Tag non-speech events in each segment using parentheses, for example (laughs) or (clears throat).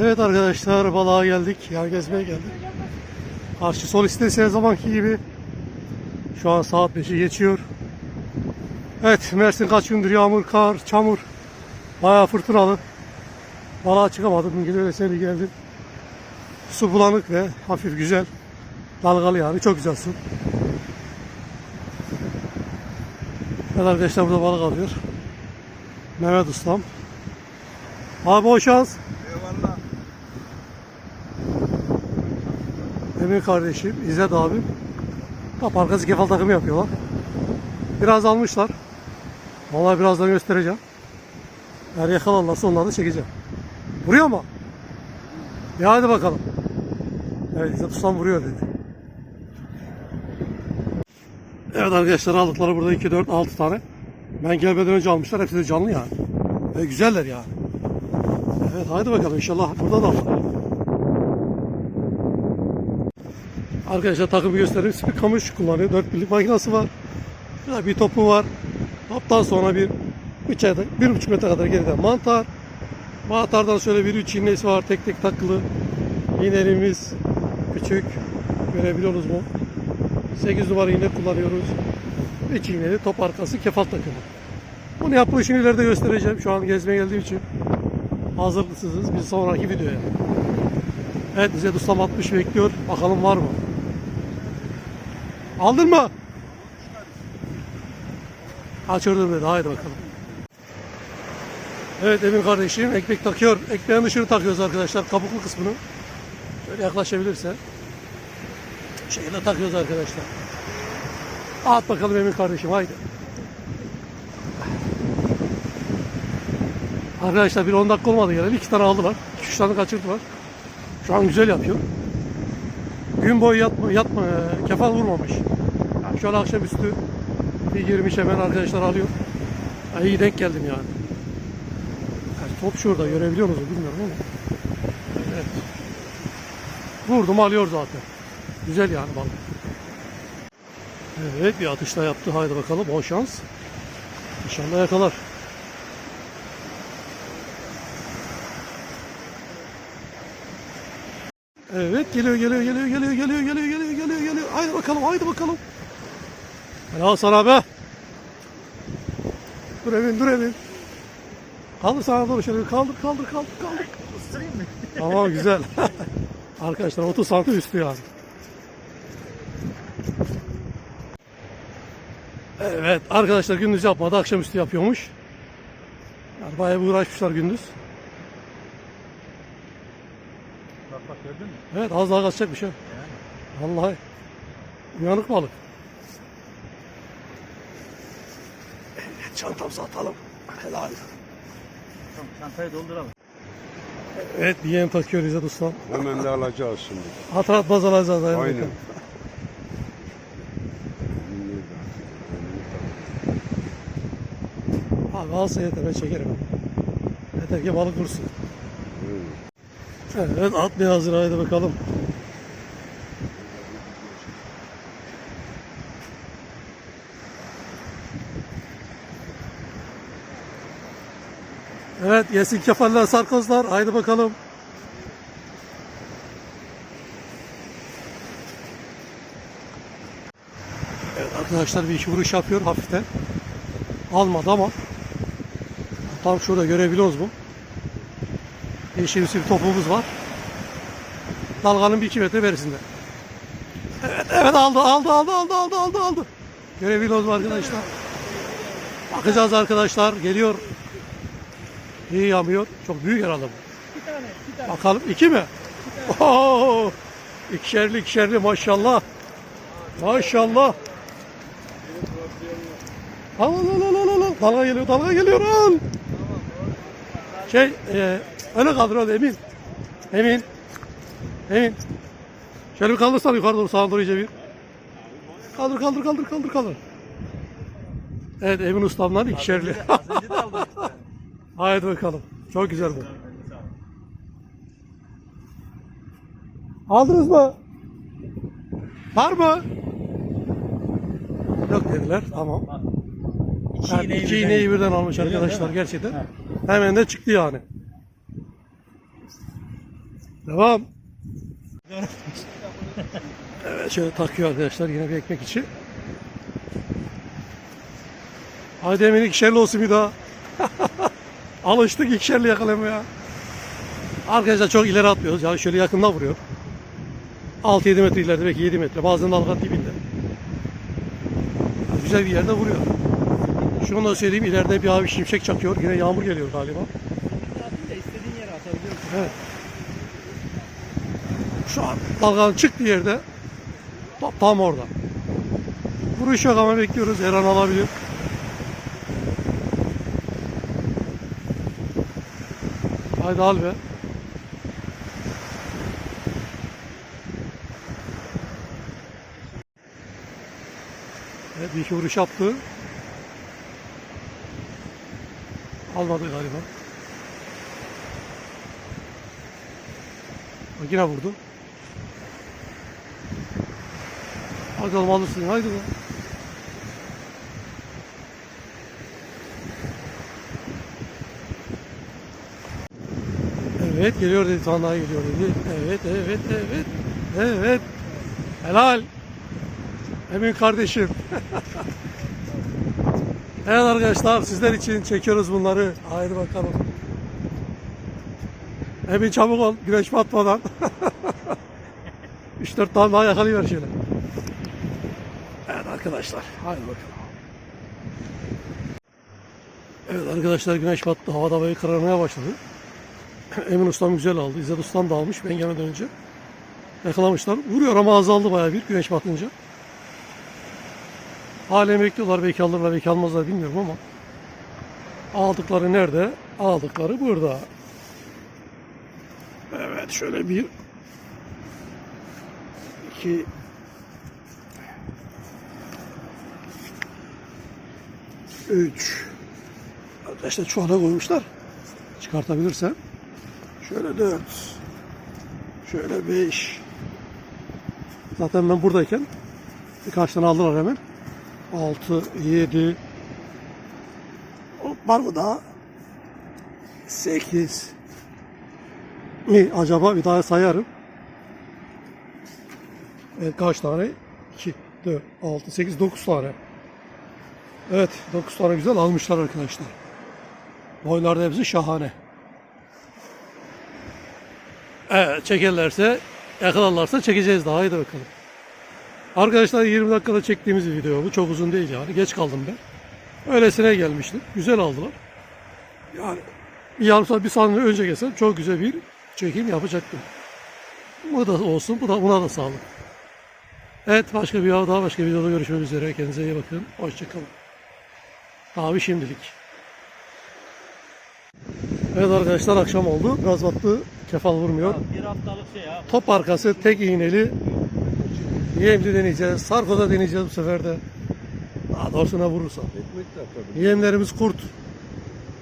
Evet arkadaşlar balığa geldik. Yan gezmeye geldik. Karşı sol istese her zamanki gibi. Şu an saat 5'i geçiyor. Evet Mersin kaç gündür yağmur, kar, çamur. Bayağı fırtınalı. Balığa çıkamadım. Bugün öyle seni geldim. Su bulanık ve hafif güzel. Dalgalı yani. Çok güzel su. Evet arkadaşlar burada balık alıyor. Mehmet Ustam. Abi bol şans. Emir kardeşim, İzzet abim. Bak arkası kefal takımı yapıyorlar. Biraz almışlar. Vallahi birazdan göstereceğim. Eğer yakalarlarsa onları da çekeceğim. Vuruyor mu? Ya hadi bakalım. Evet İzzet Ustam vuruyor dedi. Evet arkadaşlar aldıkları burada 2, 4, 6 tane. Ben gelmeden önce almışlar. Hepsi de canlı yani. Ve güzeller yani. Evet hadi bakalım inşallah burada da var. Arkadaşlar takımı göstereyim. Kamış kullanıyor. 4 birlik makinesi var. Şurada bir topu var. Toptan sonra bir 3 bir buçuk metre kadar geriden mantar. Mantardan şöyle bir üç iğnesi var. Tek tek takılı. İğnelerimiz küçük. Görebiliyoruz mu? 8 numara iğne kullanıyoruz. 3 iğneli top arkası kefal takımı. Bunu yapılışını ileride göstereceğim. Şu an gezmeye geldiğim için hazırlısınız. Bir sonraki videoya. Evet bize ustam 60 bekliyor. Bakalım var mı? Aldın mı? Kaçırdım dedi. Haydi bakalım. Evet Emin kardeşim ekmek takıyor. Ekmeğin dışını takıyoruz arkadaşlar. Kabuklu kısmını. Şöyle yaklaşabilirse. Şekilde takıyoruz arkadaşlar. At bakalım Emin kardeşim haydi. Arkadaşlar bir 10 dakika olmadı geleli. iki tane aldılar. 2-3 tane kaçırdılar. Şu an güzel yapıyor. Gün boyu yatma, yatma kefal vurmamış. Yani şöyle akşamüstü bir girmiş hemen arkadaşlar alıyor. Ya iyi denk geldim yani. yani. Top şurada görebiliyor musunuz bilmiyorum ama. Evet. Vurdum alıyor zaten. Güzel yani balık. Evet bir atışla yaptı. Haydi bakalım bol şans. İnşallah yakalar. Evet geliyor geliyor geliyor geliyor geliyor geliyor geliyor geliyor geliyor. Haydi bakalım haydi bakalım. Helal sana be. Dur Emin dur Emin. Kaldır sana doğru şöyle kaldır kaldır kaldır kaldır. Isırayım mı? Tamam güzel. (laughs) Arkadaşlar 30 santim üstü yani. Evet arkadaşlar gündüz yapmadı akşamüstü yapıyormuş. Yani bayağı bir uğraşmışlar gündüz. Bak bak gördün mü? Evet az daha kaçacak bir şey. Vallahi. Uyanık balık. Evet, çantamızı atalım. Helal. Tamam çantayı dolduralım. Evet bir yem takıyor İzzet Ustam. Hemen de alacağız şimdi. Atar atmaz alacağız. Aynen. Aynen. Abi alsa yeter ben çekerim. Yeter ki balık vursun. Evet atmaya hazır haydi bakalım. Evet yesin kefaller sarkozlar haydi bakalım. Evet arkadaşlar bir iki vuruş yapıyor hafiften. Almadı ama tam şurada görebiliyoruz bu. Yeşilimsi bir topumuz var. Dalganın bir iki metre berisinde. Evet, evet aldı, aldı, aldı, aldı, aldı, aldı, aldı. Görebiliyoruz arkadaşlar. Bakacağız arkadaşlar. Geliyor. İyi yamıyor. Çok büyük herhalde bu. Bir tane, bir tane. Bakalım. iki mi? Oo, ikişerli ikişerli maşallah. Maşallah. Al al al al al al. Dalga geliyor dalga geliyor al. Şey e, öne kaldır Emin. Emin. Emin. Şöyle bir kaldırsana yukarı doğru sağa doğru iyice bir. Kaldır kaldır kaldır kaldır kaldır. Evet Emin ustamdan ikişerli. (laughs) Haydi bakalım. Çok güzel bu. Aldınız mı? Var mı? Yok dediler. Tamam. İki Yani iğneyi iki birden- iğneyi birden almış arkadaşlar gerçekten. Hemen de çıktı yani. Devam. (laughs) Evet şöyle takıyor arkadaşlar yine bir ekmek içi. Haydi emin ikişerli olsun bir daha. (laughs) Alıştık ikişerli yakalamaya. Arkadaşlar çok ileri atmıyoruz. Yani şöyle yakından vuruyor. 6-7 metre ileride belki 7 metre. Bazen dalga dibinde. Yani güzel bir yerde vuruyor. Şunu da söyleyeyim ileride bir abi şimşek çakıyor. Yine yağmur geliyor galiba. Atın da istediğin yere atabiliyorsun. Evet. Şu an dalganın çıktığı yerde tam orada. Vuruş yok ama bekliyoruz. Her an alabilir. Haydi al be. Evet bir vuruş yaptı. Almadı galiba. Bak yine vurdu. Hadi oğlum alırsın haydi be. Evet geliyor dedi tane geliyor dedi. Evet evet evet. Evet. Helal. Emin kardeşim. (laughs) evet arkadaşlar sizler için çekiyoruz bunları. Haydi bakalım. Emin çabuk ol güneş batmadan. (laughs) 3-4 tane daha yakalayıver şöyle. Arkadaşlar. Haydi bakalım. Evet arkadaşlar güneş battı. Havada havayı kararmaya başladı. (clears throat) Emin ustam güzel aldı. İzzet ustam da almış ben gelmeden önce. Yakalamışlar. Vuruyor ama azaldı bayağı bir güneş batınca. Halen bekliyorlar. Belki alırlar belki almazlar bilmiyorum ama. Aldıkları nerede? Aldıkları burada. Evet şöyle bir iki üç. Arkadaşlar çuvala koymuşlar. Çıkartabilirsem. Şöyle dört. Şöyle beş. Zaten ben buradayken birkaç tane aldılar hemen. Altı yedi. Hop, var mı daha? Sekiz. Mi acaba? Bir daha sayarım. Evet kaç tane? 2, 4, 6, 8, 9 tane. Evet 9 tane güzel almışlar arkadaşlar. Boylarda hepsi şahane. Evet çekerlerse yakalarlarsa çekeceğiz daha haydi bakalım. Arkadaşlar 20 dakikada çektiğimiz bir video bu. Çok uzun değil yani. Geç kaldım ben. Öylesine gelmiştim. Güzel aldılar. Yani bir yarım saat bir saniye önce gelsem çok güzel bir çekim yapacaktım. Bu da olsun. Bu da buna da sağlık. Evet başka bir daha başka bir videoda görüşmek üzere. Kendinize iyi bakın. Hoşçakalın. Abi şimdilik. Evet arkadaşlar akşam oldu. Biraz battı. Kefal vurmuyor. Bir haftalık şey ya. Top arkası tek iğneli. Yemli deneyeceğiz. Sarkoda deneyeceğiz bu sefer de. Daha doğrusuna vurursa. Yemlerimiz kurt.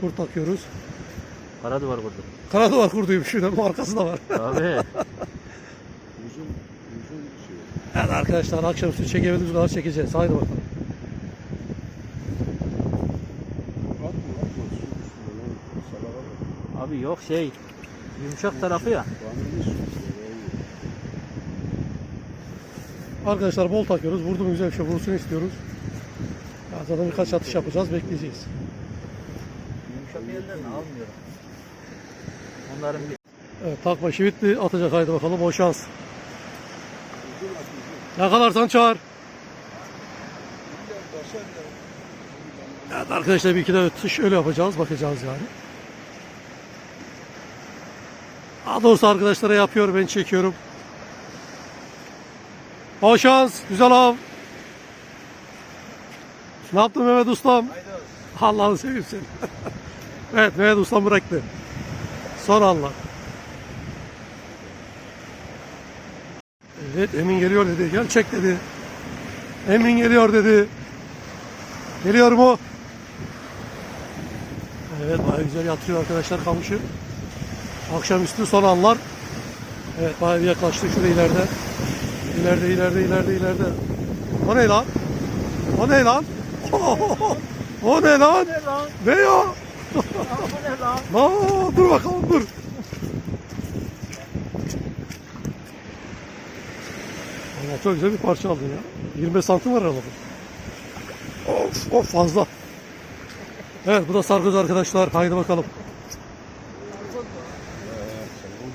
Kurt takıyoruz. Para duvar kurdu. Kanadı var kurduyum şuradan arkası da var. Abi. (laughs) Evet arkadaşlar akşamüstü çekebildiğimiz kadar çekeceğiz. Haydi bakalım. Abi yok şey. Yumuşak tarafı ya. Arkadaşlar bol takıyoruz. Vurdum güzel bir şey vursun istiyoruz. Ya zaten birkaç atış yapacağız. Bekleyeceğiz. Yumuşak yerlerini almıyorum. Onların bir Evet takma işi bitti. Atacak haydi bakalım. Bol şans. Yakalarsan çağır. Evet arkadaşlar bir iki de atış öyle yapacağız. Bakacağız yani. Daha doğrusu arkadaşlara yapıyor. Ben çekiyorum. Bol şans. Güzel av. Ne yaptın Mehmet Ustam? Allah'ını seveyim seni. (laughs) evet Mehmet Ustam bıraktı. Son anlar. Evet Emin geliyor dedi. Gel çek dedi. Emin geliyor dedi. Geliyor mu? Evet bayağı güzel yatıyor arkadaşlar kamışı. Akşamüstü son anlar. Evet bayağı bir yaklaştık. Şurada ileride. İleride, ileride, ileride, ileride. O ne lan? O ne lan? (laughs) o ne lan? Ne ya? (laughs) Aa, dur bakalım dur. Allah çok güzel bir parça aldın ya. 25 santim var arabada. Of of fazla. Evet bu da sargıcı arkadaşlar. Haydi bakalım.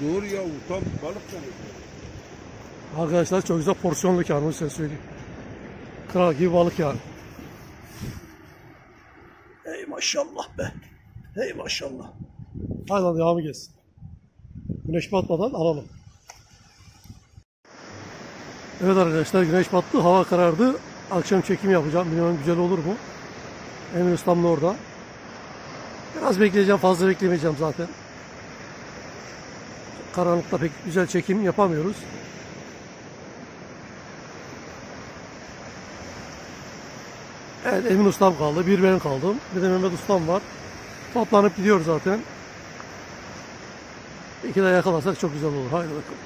Doğru ya utan balık da Arkadaşlar çok güzel porsiyonlu kar onu size söyleyeyim. Kral gibi balık yani. Ey maşallah be. Ey maşallah. Haydi lan devamı gelsin. Güneş batmadan alalım. Evet arkadaşlar güneş battı. Hava karardı. Akşam çekim yapacağım. Bilmiyorum güzel olur mu? Emin Ustam da orada. Biraz bekleyeceğim. Fazla beklemeyeceğim zaten. Karanlıkta pek güzel çekim yapamıyoruz. Evet Emin Ustam kaldı. Bir ben kaldım. Bir de Mehmet Ustam var. Toplanıp gidiyor zaten. İki de yakalarsak çok güzel olur. Haydi bakalım.